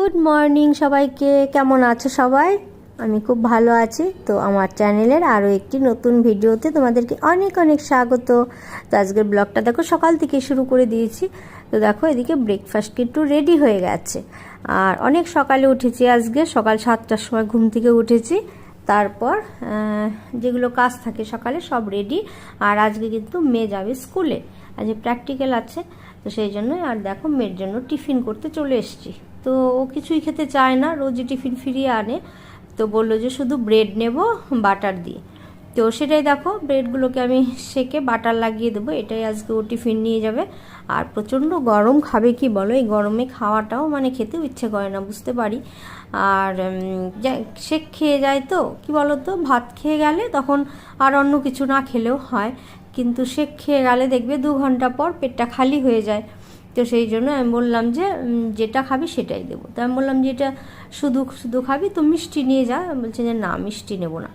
Good morning সবাইকে। কেমন আছো সবাই? আমি খুব ভালো আছি। তো আমার চ্যানেলের আরও একটি নতুন ভিডিওতে তোমাদেরকে অনেক অনেক স্বাগত। তো আজকের ব্লগটা দেখো, সকাল থেকে শুরু করে দিয়েছি। তো দেখো, এদিকে ব্রেকফাস্ট কিন্তু রেডি হয়ে গেছে। আর অনেক সকালে উঠেছি আজকে, সকাল সাতটার সময় ঘুম থেকে উঠেছি। তারপর যেগুলো কাজ থাকে সকালে সব রেডি আর আজকে কিন্তু মেয়ে যাবে স্কুলে আজকে প্র্যাকটিক্যাল আছে। তো সেই জন্য আর দেখো, মেয়ের জন্য টিফিন করতে চলে এসেছি। তো ও কিছুই খেতে চায় না রোজই টিফিন ফিরিয়ে আনে। তো বলল যে শুধু ব্রেড নেব বাটার দিয়ে। তো সেটাই দেখো ব্রেডগুলোকে আমি সেকে বাটার লাগিয়ে দেবো, এটাই আজকে ও টিফিন নিয়ে যাবে। আর প্রচণ্ড গরম খাবে কি বলো, এই গরমে খাওয়াটাও মানে খেতেও ইচ্ছে করে না, বুঝতে পারি। আর সে খেয়ে যায় তো, কি বলো তো ভাত খেয়ে গেলে তখন আর অন্য কিছু না খেলেও হয়। কিন্তু সে খেয়ে গেলে দেখবে দু ঘণ্টা পর পেটটা খালি হয়ে যায়। তো সেই জন্য আমি বললাম যে যেটা খাবি সেটাই দেবো। তো আমি বললাম যে এটা শুধু শুধু খাবি তো মিষ্টি নিয়ে যা। বলছে যে না মিষ্টি নেব না।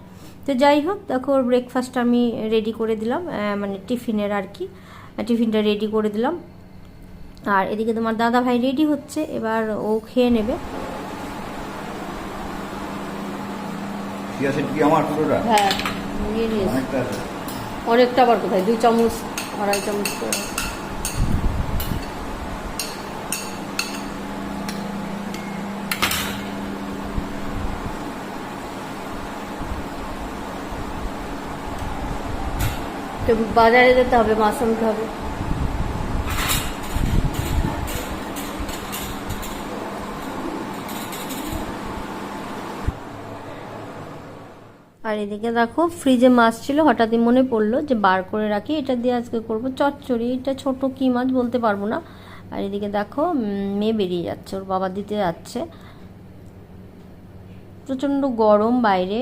তো যাই হোক দেখো ওর ব্রেকফাস্ট আমি রেডি করে দিলাম মানে টিফিনের আর কি। টিফিনটা রেডি করে দিলাম। আর এদিকে তোমার দাদা ভাই রেডি হচ্ছে এবার ও খেয়ে নেবে। হ্যাঁ অনেকটা আবার কোথায়? দুই চামচ আড়াই চামচ করে। তো বাজারে যেতে হবে মাছ আনতে হবে আর এদিকে দেখো ফ্রিজে মাছ ছিল, হঠাৎই মনে পড়ল যে বার করে রাখি, এটা দিয়ে আজকে করব চচ্চড়ি, এটা ছোট কি মাছ বলতে পারব না। আর এদিকে দেখো মেয়ে বেরিয়ে যাচ্ছে, ওর বাবা দিতে যাচ্ছে। প্রচণ্ড গরম বাইরে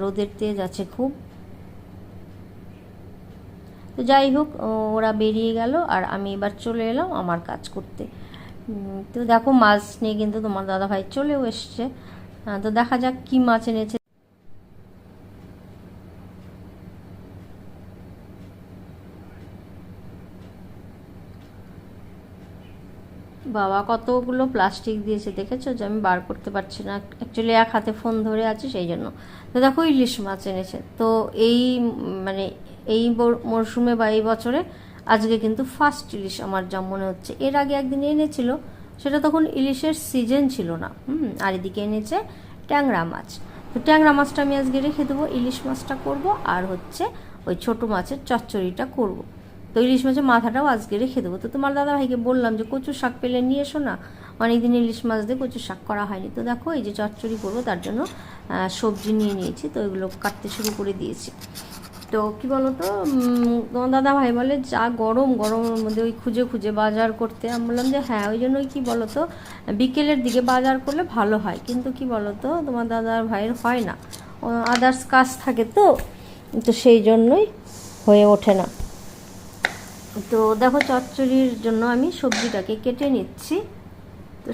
রোদের তেজ আছে খুব। তো যাই হোক ওরা বেরিয়ে গেল আর আমি এবার চলে এলাম আমার কাজ করতে। তো দেখো মাছ নিয়ে কিন্তু তোমার দাদা ভাই চলেও এসছে। তো দেখা যাক কি মাছ এনেছে। বাবা, কতগুলো প্লাস্টিক দিয়েছে দেখেছ যে আমি বার করতে পারছি না? অ্যাকচুয়ালি এক হাতে ফোন ধরে আছে সেই জন্য। তো দেখো ইলিশ মাছ এনেছে। তো এই মানে এই মরশুমে বা এই বছরে, আজকে কিন্তু ফার্স্ট ইলিশ আমার যা মনে হচ্ছে। এর আগে একদিন এনেছিল, সেটা তখন ইলিশের সিজন ছিল না। হুম, আর এদিকে এনেছে ট্যাংরা মাছ। তো ট্যাংরা মাছটা আমি আজকে রেখে দেবো, ইলিশ মাছটা করব, আর হচ্ছে ওই ছোট মাছের চচ্চড়িটা করব। তো ইলিশ মাছের মাথাটাও আজকে রেখে দেবো। তো তোমার দাদা ভাইকে বললাম যে কচু শাক পেলে নিয়ে এসো না। অনেকদিন ইলিশ মাছ দিয়ে কচু শাক করা হয়নি। তো দেখো, এই যে চচ্চড়ি করব, তার জন্য সবজি নিয়ে নিয়েছি, তো এগুলো কাটতে শুরু করে দিয়েছি। তো কি বলতো তোমার দাদা ভাই বলে, যা গরম, গরমের মধ্যে ওই খুঁজে খুঁজে বাজার করতে। আমি বললাম যে হ্যাঁ ওই জন্যই কি বলতো, বিকেলের দিকে বাজার করলে ভালো হয়। কিন্তু কি বলতো, তোমার দাদার ভাইয়ের হয় না। আদার্স কাজ থাকে তো তো সেই জন্যই হয়ে ওঠে না। তো দেখো, চচ্চড়ির জন্য আমি সবজিটাকে কেটে নিচ্ছি।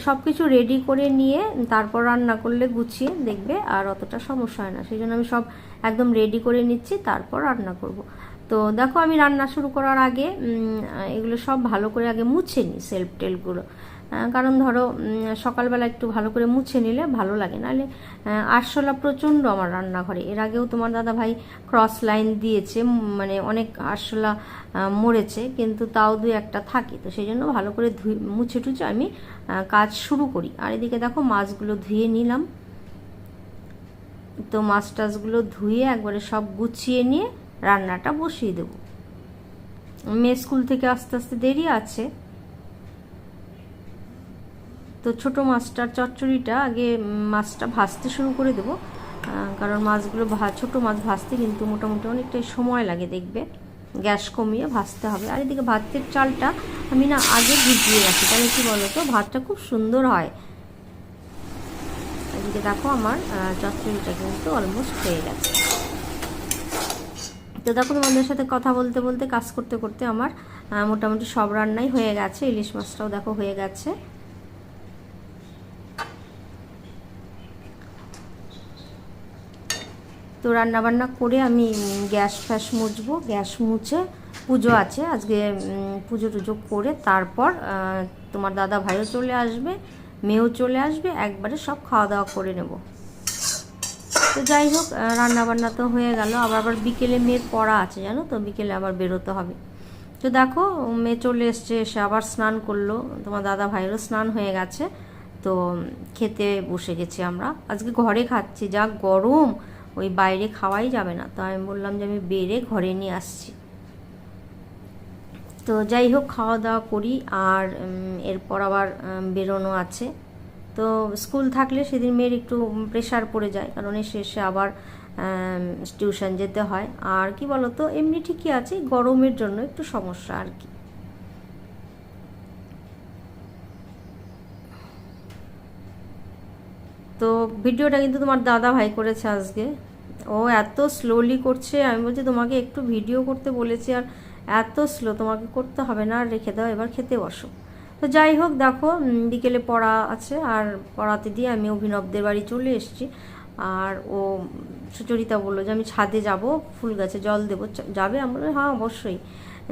সব কিছু রেডি করে নিয়ে তারপর রান্না করলে গুছিয়ে দেখবে আর অতটা সমস্যা হয় না। সেই জন্য আমি সব একদম রেডি করে নিচ্ছি, তারপর রান্না করব। তো দেখো আমি রান্না শুরু করার আগে এগুলো সব ভালো করে আগে মুছে নিই সেলফ টেলগুলো কারণ ধরো সকালবেলা একটু ভালো করে মুছে নিলে ভালো লাগে। নাহলে আরশোলা প্রচণ্ড আমার রান্নাঘরে। এর আগেও তোমার দাদা ভাই ক্রস লাইন দিয়েছে মানে অনেক আরশোলা মরেছে, কিন্তু তাও দুই একটা থাকে। তো সেই জন্য ভালো করে ধুই, মুছে টুছে আমি কাজ শুরু করি। আর এদিকে দেখো, মাছগুলো ধুয়ে নিলাম। তো মাছ টাছগুলো ধুয়ে একবারে সব গুছিয়ে নিয়ে রান্নাটা বসিয়ে দেবো। মেয়ে স্কুল থেকে আস্তে আস্তে দেরি আছে। তো ছোট মাছটার চচ্চড়িটা আগে মাছটা ভাজতে শুরু করে দেবো। কারণ মাছগুলো ভা- ছোট মাছ ভাজতে কিন্তু মোটামুটি অনেকটাই সময় লাগে দেখবে। গ্যাস কমিয়ে ভাজতে হবে। আর এদিকে ভাতের চালটা আমি না আগে ভিজিয়ে রাখি। তাহলে কি বলতো? ভাতটা খুব সুন্দর হয়। এদিকে দেখো আমার চচ্চড়িটা কিন্তু অলমোস্ট হয়ে গেছে। তো দেখো তোমাদের সাথে কথা বলতে বলতে, কাজ করতে করতে আমার মোটামুটি সব রান্নাই হয়ে গেছে। ইলিশ মাছটাও দেখো হয়ে গেছে। তো রান্না বান্না করে আমি গ্যাস ফ্যাস মুছবো, গ্যাস মুছে পুজো আছে, আজকে পুজো টুজো করে তারপর তোমার দাদা ভাইও চলে আসবে, মেয়েও চলে আসবে, একবারে সব খাওয়া দাওয়া করে নেব। তো যাই হোক রান্না বান্না তো হয়ে গেল, আবার আবার বিকেলে মেয়ের পড়া আছে, জানো তো? বিকেলে আবার বেরোতে হবে। তো দেখো, মেয়ে চলে এসছে, এসে আবার স্নান করল, তোমার দাদা ভাইয়েরও স্নান হয়ে গেছে, তো খেতে বসে গেছি আমরা। আজকে ঘরে খাচ্ছি, যা গরম! ওই বাইরে খাওয়াই যাবে না। তো আমি বললাম যে আমি বেড়ে ঘরে নিয়ে আসছি। তো যাই হোক, খাওয়া দাওয়া করি আর এরপর আবার বেরোনো আছে। তো স্কুল থাকলে সেদিন মেয়ের একটু প্রেশার পড়ে যায়, কারণ এসে আবার টিউশন যেতে হয়। আর কি বলতো, এমনি ঠিকই আছে, গরমের জন্য একটু সমস্যা আর কি। তো ভিডিওটা কিন্তু তোমার দাদা ভাই করেছে আজকে। ও এত স্লোলি করছে, আমি বলছি তোমাকে একটু ভিডিও করতে বলেছি আর এত স্লো তোমাকে করতে হবে না, আর রেখে দাও, এবার খেতে বসো। তো যাই হোক, দেখো বিকেলে পড়া আছে, আর পড়াতে দিয়ে আমি অভিনবদের বাড়ি চলে এসেছি। আর ও, সুচরিতা বলল যে আমি ছাদে যাব, ফুল গাছে জল দেবো যাবে? আমি হ্যাঁ অবশ্যই।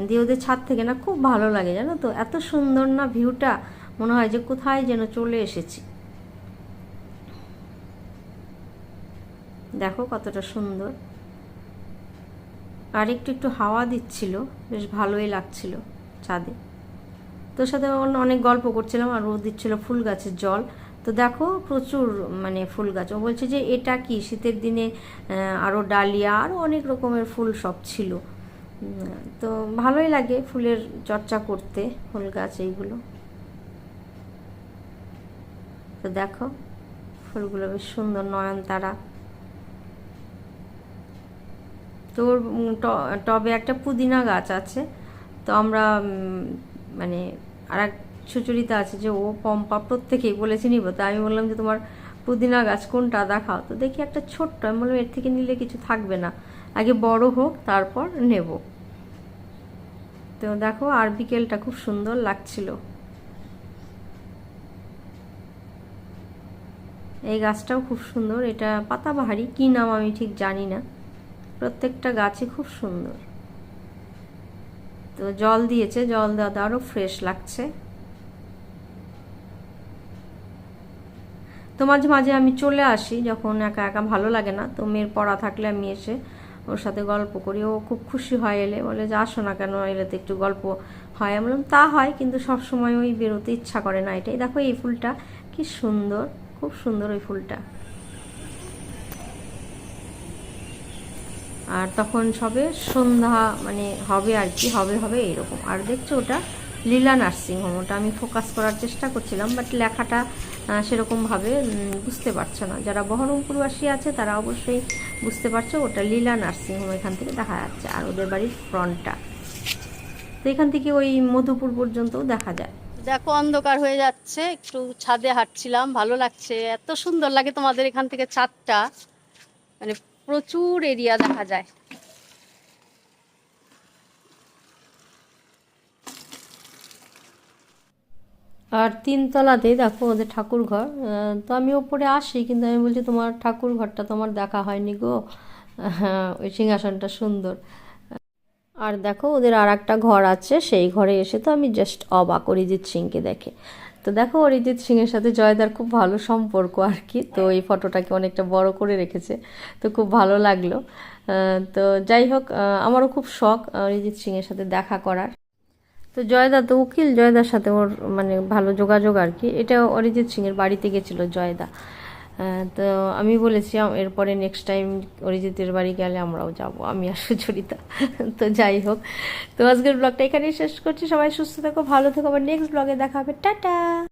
দিয়ে ওদের ছাদ থেকে না খুব ভালো লাগে, জানো তো? এত সুন্দর না ভিউটা, মনে হয় যে কোথায় যেন চলে এসেছি। দেখো কতটা সুন্দর। আর একটু একটু হাওয়া দিচ্ছিল, বেশ ভালোই লাগছিল ছাদে তোর সাথে অন- অনেক গল্প করছিলাম আর ও দিচ্ছিল ফুল গাছের জল। তো দেখো প্রচুর মানে ফুল গাছ। ও বলছে যে এটা কি? শীতের দিনে আরও ডালিয়া আরও অনেক রকমের ফুল সব ছিল। তো ভালোই লাগে ফুলের চর্চা করতে, ফুল গাছ এইগুলো। তো দেখো ফুলগুলো বেশ সুন্দর নয়নতারা। উম, ট- টবে একটা পুদিনা গাছ আছে তো আমরা মানে আর এক সুচরিতা আছে যে ও পম্পা প্রত্যেকেই বলেছে নিব তো আমি বললাম যে তোমার পুদিনা গাছ কোনটা দেখাও তো দেখি একটা ছোট্ট আমি বললাম এর থেকে নিলে কিছু থাকবে না আগে বড় হোক তারপর নেব। তো দেখো আর বিকেলটা খুব সুন্দর লাগছিল। এই গাছটাও খুব সুন্দর এটা পাতাবাহারি কি নাম আমি ঠিক জানি না। প্রত্যেকটা গাছই খুব সুন্দর। তো জল দিয়েছে, জল দেওয়াতে আরও ফ্রেশ লাগছে। তো মাঝে মাঝে আমি চলে আসি যখন একা একা ভালো লাগে না। তো মেয়ের পড়া থাকলে আমি এসে ওর সাথে গল্প করি। ও খুব খুশি হয় এলে। বলে, যে আসো না কেন, এলে তো একটু গল্প হয়। আমি বললাম, তা হয়, কিন্তু সব সময় ওই বেরোতে ইচ্ছা করে না। এটাই, দেখো এই ফুলটা কি সুন্দর, খুব সুন্দর ওই ফুলটা। আর তখন সবে সন্ধ্যা মানে হবে আর কি, হবে হবে এইরকম। আর দেখছ ওটা লীলা নার্সিং হোম, ওটা আমি ফোকাস করার চেষ্টা করছিলাম বাট লেখাটা সেরকমভাবে বুঝতে পারছে না। যারা বহরমপুরবাসী আছে, তারা অবশ্যই বুঝতে পারছ ওটা লীলা নার্সিং হোম এখান থেকে দেখা যাচ্ছে, আর ওদের বাড়ির ফ্রন্টটা। তো এখান থেকে ওই মধুপুর পর্যন্তও দেখা যায়। দেখো, অন্ধকার হয়ে যাচ্ছে, একটু ছাদে হাঁটছিলাম, ভালো লাগছে। এত সুন্দর লাগে তোমাদের এখান থেকে ছাদটা। মানে প্রচুর এরিয়া দেখা যায়। আর তিনতলাতেই দেখো ওদের ঠাকুর ঘর তো আমি ওপরে আসি, কিন্তু আমি বলছি তোমার ঠাকুর ঘরটা তোমার দেখা হয়নি গো। ওই সিংহাসনটা সুন্দর। আর দেখো ওদের আর একটা ঘর আছে, সেই ঘরে এসে তো আমি জাস্ট অবাক অরিজিৎ সিংকে দেখে। তো দেখো, অরিজিৎ সিংয়ের সাথে জয়দার খুব ভালো সম্পর্ক আর কি। তো এই ফটোটাকে অনেকটা বড় করে রেখেছে। তো খুব ভালো লাগল। তো যাই হোক আমারও খুব শখ অরিজিৎ সিংয়ের সাথে দেখা করার। তো জয়দা, তো উকিল জয়দার সাথে ওর মানে ভালো যোগাযোগ আর কি। এটা অরিজিৎ সিংয়ের বাড়িতে গেছিল জয়দা। তো আমি বলেছি এরপরে নেক্সট টাইম অরিজিতের বাড়ি গেলে আমরাও যাব, আমি আর সুচরিতা। তো যাই হোক। তো আজকের ব্লগটা এখানেই শেষ করছি। সবাই সুস্থ থাকো, ভালো থাকো। আবার নেক্সট ব্লগে দেখা হবে। টাটা!